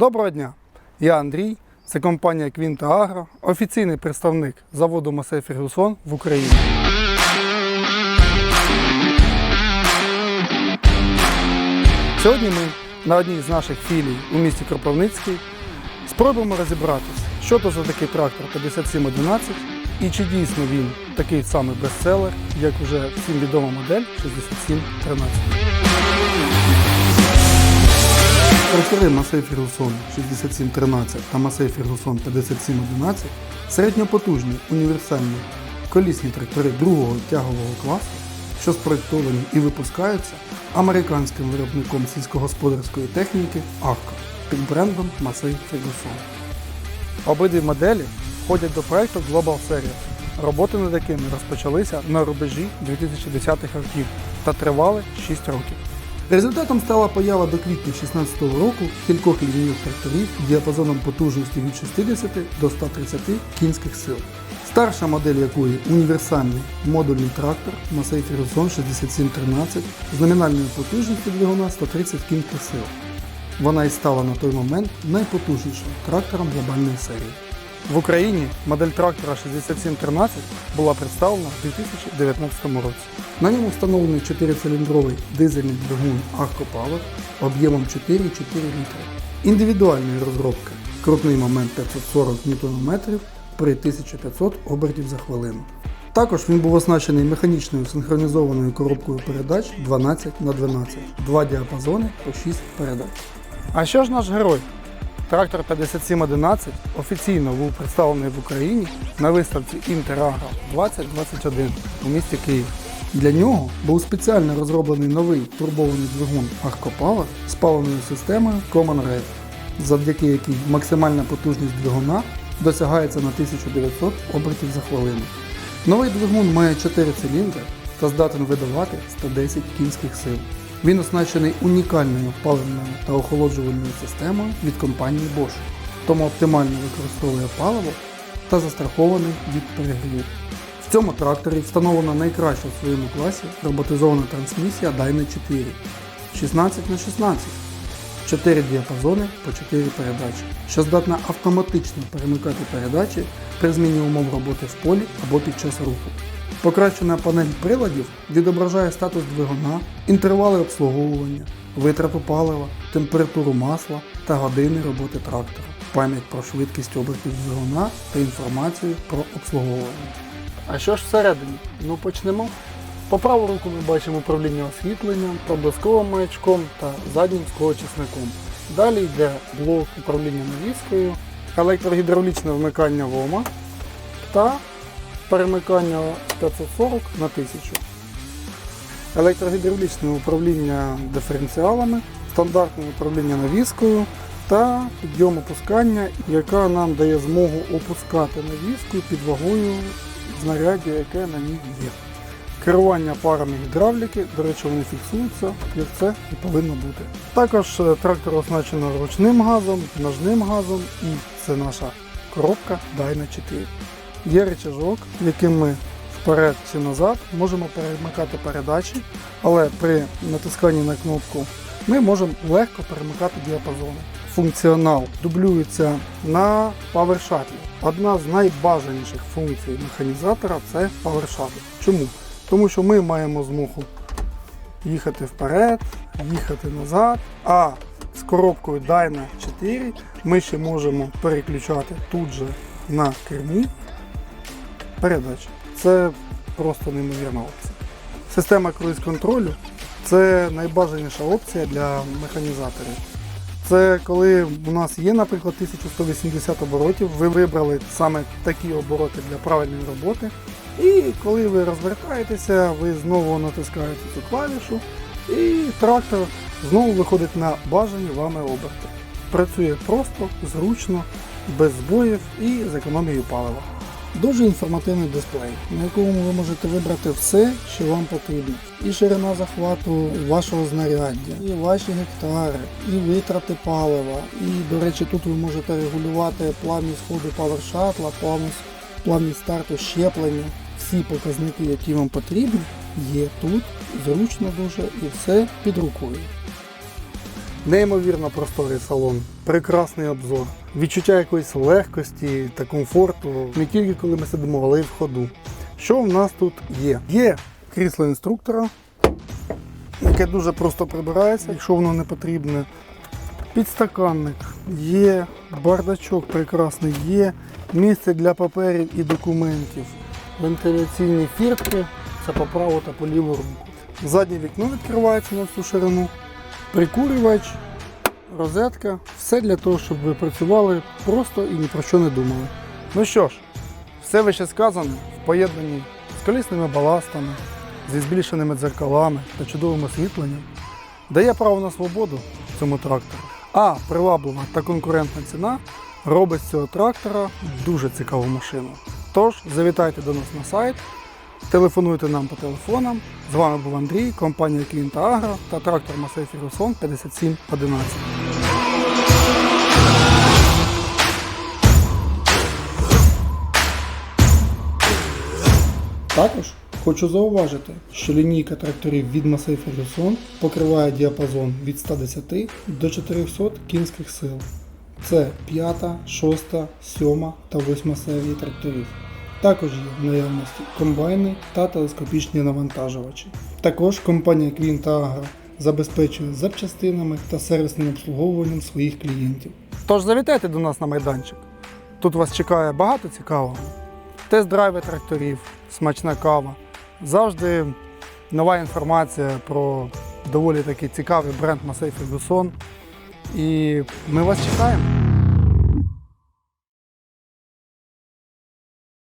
Доброго дня! Я Андрій, це компанія Квінта Агро, офіційний представник заводу Масей Фергюсон в Україні. Сьогодні ми на одній з наших філій у місті Кропивницький спробуємо розібратись, що то за такий трактор 5711 і чи дійсно він такий самий бестселер, як вже всім відома модель 6713. Трактори Масей Фергюсон 6713 та Масей Фергюсон 5711 середньопотужні універсальні колісні трактори другого тягового класу, що спроєктовані і випускаються американським виробником сільськогосподарської техніки Акко під брендом Масей Фергюсон. Обидві моделі входять до проекту Global Series, роботи над якими розпочалися на рубежі 2010-х років та тривали 6 років. Результатом стала поява до квітня 2016 року кількох лінійних тракторів діапазоном потужності від 60 до 130 кінських сил. Старша модель якої універсальний модульний трактор Massey Ferguson 6713 з номінальною потужністю двигуна 130 кінських сил. Вона і стала на той момент найпотужнішим трактором глобальної серії. В Україні модель трактора 6713 була представлена в 2019 році. На ньому встановлений 4-циліндровий дизельний двигун Power об'ємом 4,4 літри. Індивідуальної розробки. Крутний момент 540 Нм при 1500 обертів за хвилину. Також він був оснащений механічною синхронізованою коробкою передач 12 на 12 два діапазони по 6 передач. А що ж наш герой? Трактор 5711 офіційно був представлений в Україні на виставці Інтерагро 2021 у місті Київ. Для нього був спеціально розроблений новий турбований двигун Power з паливною системою Common Rail, завдяки якій максимальна потужність двигуна досягається на 1900 обертів за хвилину. Новий двигун має 4 циліндри та здатен видавати 110 кінських сил. Він оснащений унікальною паливною та охолоджувальною системою від компанії Bosch, тому оптимально використовує паливо та застрахований від перегріву. В цьому тракторі встановлена найкраща в своєму класі роботизована трансмісія Dyna 4 16 на 16 4 діапазони по 4 передачі, що здатна автоматично перемикати передачі при зміні умов роботи в полі або під час руху. Покращена панель приладів відображає статус двигуна, інтервали обслуговування, витрату палива, температуру масла та години роботи трактора, пам'ять про швидкість обертів двигуна та інформацію про обслуговування. А що ж всередині? Ну почнемо. По праву руку ми бачимо управління освітленням, проблисковим маячком та заднім склоочисником. Далі йде блок управління навіскою, електрогідравлічне вмикання ВОМа та перемикання 540 на 1000. Електрогідравлічне управління диференціалами, стандартне управління навіскою та підйом опускання, яка нам дає змогу опускати навіску під вагою знаряддя, яке на ній є. Керування парами гідравліки, до речі, вони фіксуються, як це і повинно бути. Також е, трактор оснащено ручним газом, ножним газом і це наша коробка Dyna 4. Є речажок, яким ми вперед чи назад можемо перемикати передачі, але при натисканні на кнопку ми можемо легко перемикати діапазони. Функціонал дублюється на PowerShuttle. Одна з найбажаніших функцій механізатора це PowerShuttle. Чому? Тому що ми маємо змогу їхати вперед, їхати назад, а з коробкою Dyna 4 ми ще можемо переключати тут же на кермі передачі. Це просто неймовірна опція. Система круїз-контролю це найбажаніша опція для механізаторів. Це коли у нас є, наприклад, 1180 оборотів, ви вибрали саме такі обороти для правильної роботи. І коли ви розвертаєтеся, ви знову натискаєте цю клавішу, і трактор знову виходить на бажані вами оберти. Працює просто, зручно, без збоїв і з економією палива. Дуже інформативний дисплей, на якому ви можете вибрати все, що вам потрібно. І ширина захвату вашого знаряддя, і ваші гектари, і витрати палива. І, до речі, тут ви можете регулювати плавність ходу павершатла, плавність, плавність старту щеплення. Всі показники, які вам потрібні, є тут, зручно дуже і все під рукою. Неймовірно просторий салон, прекрасний обзор, відчуття якоїсь легкості та комфорту, не тільки коли ми сидимо, але й в ходу. Що в нас тут є? Є крісло інструктора, яке дуже просто прибирається, якщо воно не потрібне. Підстаканник є, бардачок прекрасний є, місце для паперів і документів, вентиляційні фіртки, це по праву та по ліву руку. Заднє вікно відкривається на всю ширину, прикурювач, розетка, все для того, щоб ви працювали просто і ні про що не думали. Ну що ж, все вище сказане в поєднанні з колісними баластами, зі збільшеними дзеркалами та чудовим освітленням дає право на свободу цьому трактору. А приваблива та конкурентна ціна робить з цього трактора дуже цікаву машину. Тож завітайте до нас на сайт, телефонуйте нам по телефонам. З вами був Андрій, компанія Квінта Агро та трактор Масей Фірусон 5711. Також хочу зауважити, що лінійка тракторів від Massey Ferguson покриває діапазон від 110 до 400 кінських сил. Це 5, 6, 7 та 8 серії тракторів. Також є в наявності комбайни та телескопічні навантажувачі. Також компанія Quinta Agro забезпечує запчастинами та сервісним обслуговуванням своїх клієнтів. Тож завітайте до нас на майданчик. Тут вас чекає багато цікавого тест-драйви тракторів, смачна кава. Завжди нова інформація про доволі такий цікавий бренд Massey Ferguson. І ми вас чекаємо.